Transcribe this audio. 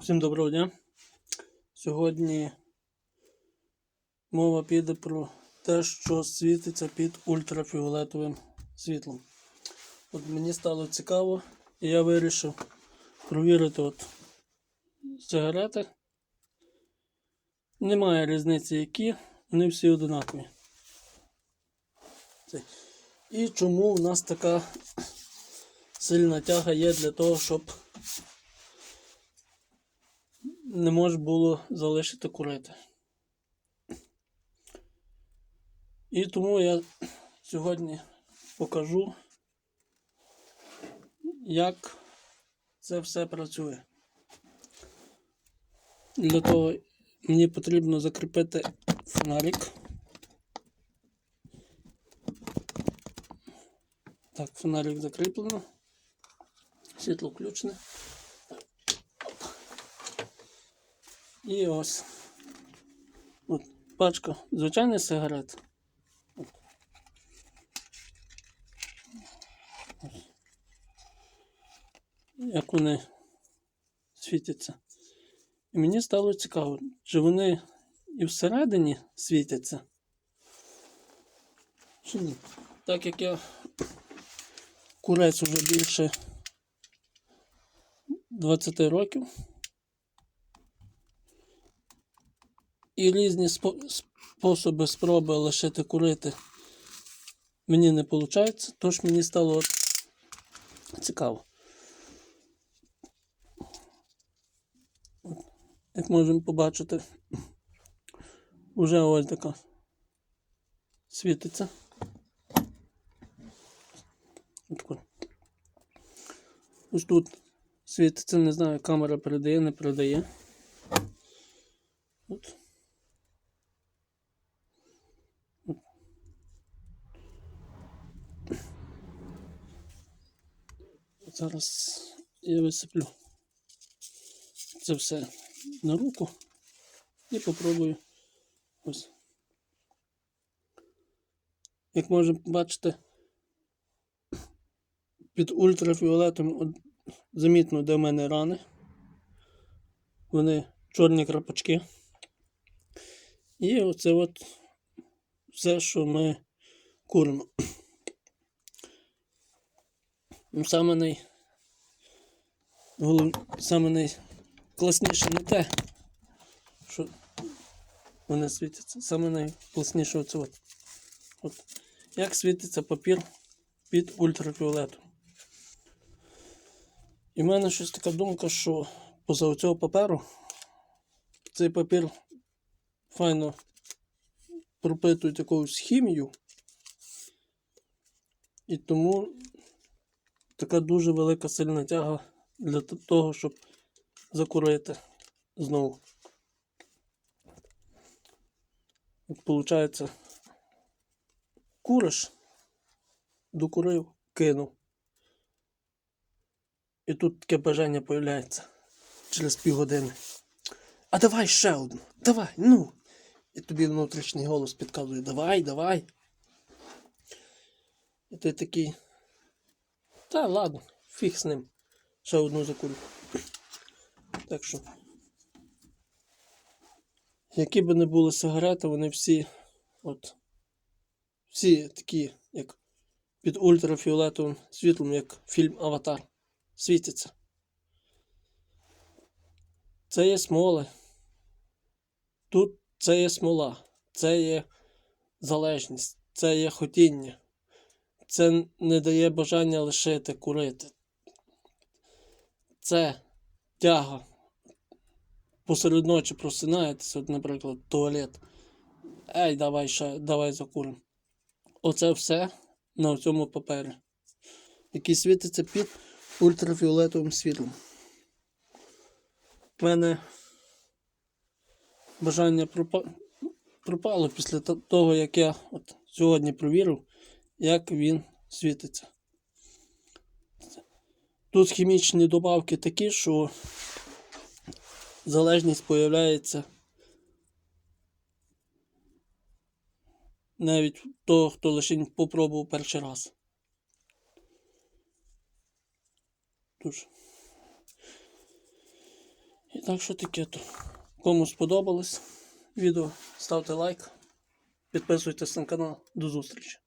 Всім доброго дня. Сьогодні мова піде про те, що світиться під ультрафіолетовим світлом. От мені стало цікаво, і я вирішив провірити от сигарети. Немає різниці, які, вони всі одинакові. І чому в нас така сильна тяга є для того, щоб не можна було залишити курити. І тому я сьогодні покажу, як це все працює. Для того мені потрібно закріпити фонарик. Так, фонарик закріплено. Світло включене. І ось. От пачка звичайних сигарет. Ось. Як вони світяться. І мені стало цікаво, чи вони і всередині світяться. Чи ні? Так як я курець уже більше 20 років. І різні спо- способи спроби лишити курити мені не виходить, тож мені стало цікаво. Як можемо побачити, вже ось така світиться. Ось тут світиться, не знаю, камера передає, не передає. От. Зараз я висиплю це все на руку і попробую ось. Як можемо побачити, під ультрафіолетом замітно, де в мене рани. Вони чорні крапочки. І оце от все, що ми куримо. Саме най... Голов... Саме найкласніше не те, що вони світяться. Саме найкласніше оце от. от. Як світиться папір під ультрафіолетом. І в мене щось така думка, що поза цього паперу цей папір файно пропитують якусь хімію. І тому така дуже велика сильна тяга для того, щоб закурити знову. От виходить, куриш, докурив, кинув. І тут таке бажання з'являється через півгодини. А давай ще одну, давай, ну. І тобі внутрішній голос підказує, давай, давай. І ти такий. Та ладно, фіг з ним. Ще одну закурю. Так що. Які би не були сигарети, вони всі от. Всі такі, як під ультрафіолетовим світлом, як фільм Аватар. Світяться. Це є смоли. Тут це є смола, це є залежність, це є хотіння. Це не дає бажання лишити курити. Це тяга. Посеред ночі просинаєтесь, от, наприклад, туалет. Ей, давай ще, давай закуримо. Оце все на цьому папері, який світиться під ультрафіолетовим світлом. У мене бажання пропало після того, як я от сьогодні провірив, як він світиться. Тут хімічні добавки такі, що залежність появляється навіть того, хто лише попробував перший раз. Тож. І так що таке то. Кому сподобалось відео, ставте лайк, підписуйтесь на канал. До зустрічі.